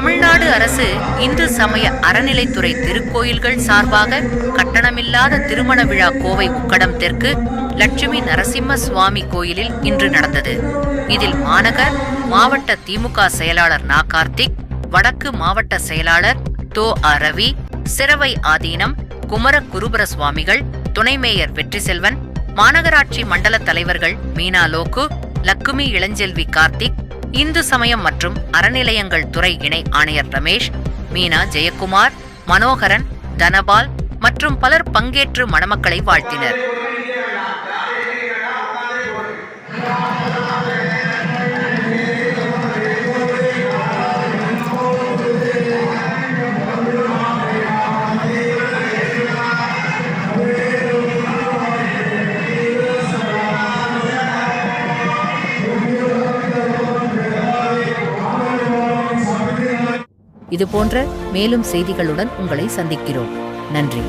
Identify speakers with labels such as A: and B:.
A: தமிழ்நாடு அரசு இந்து சமய அறநிலைத்துறை திருக்கோயில்கள் சார்பாக கட்டணமில்லாத திருமண விழா கோவை உக்கடம் தெற்கு லட்சுமி நரசிம்ம சுவாமி கோயிலில் இன்று நடந்தது. இதில் மாநகர் மாவட்ட திமுக செயலாளர் நா. கார்த்திக் வடக்கு மாவட்ட செயலாளர் தோ. ஆ ரவி சிறவை ஆதீனம் குமர குருபர சுவாமிகள் துணை மேயர் வெற்றிசெல்வன் மாநகராட்சி மண்டல தலைவர்கள் மீனா லோக்கு லக்குமி இளஞ்செல்வி கார்த்திக் இந்து சமயம் மற்றும் அறநிலையங்கள் துறை இணை ஆணையர் ரமேஷ் மீனா ஜெயக்குமார் மனோகரன் தனபால் மற்றும் பலர் பங்கேற்று மணமக்களை வாழ்த்தினர். இது போன்ற மேலும் செய்திகளுடன் உங்களை சந்திக்கிறோம். நன்றி.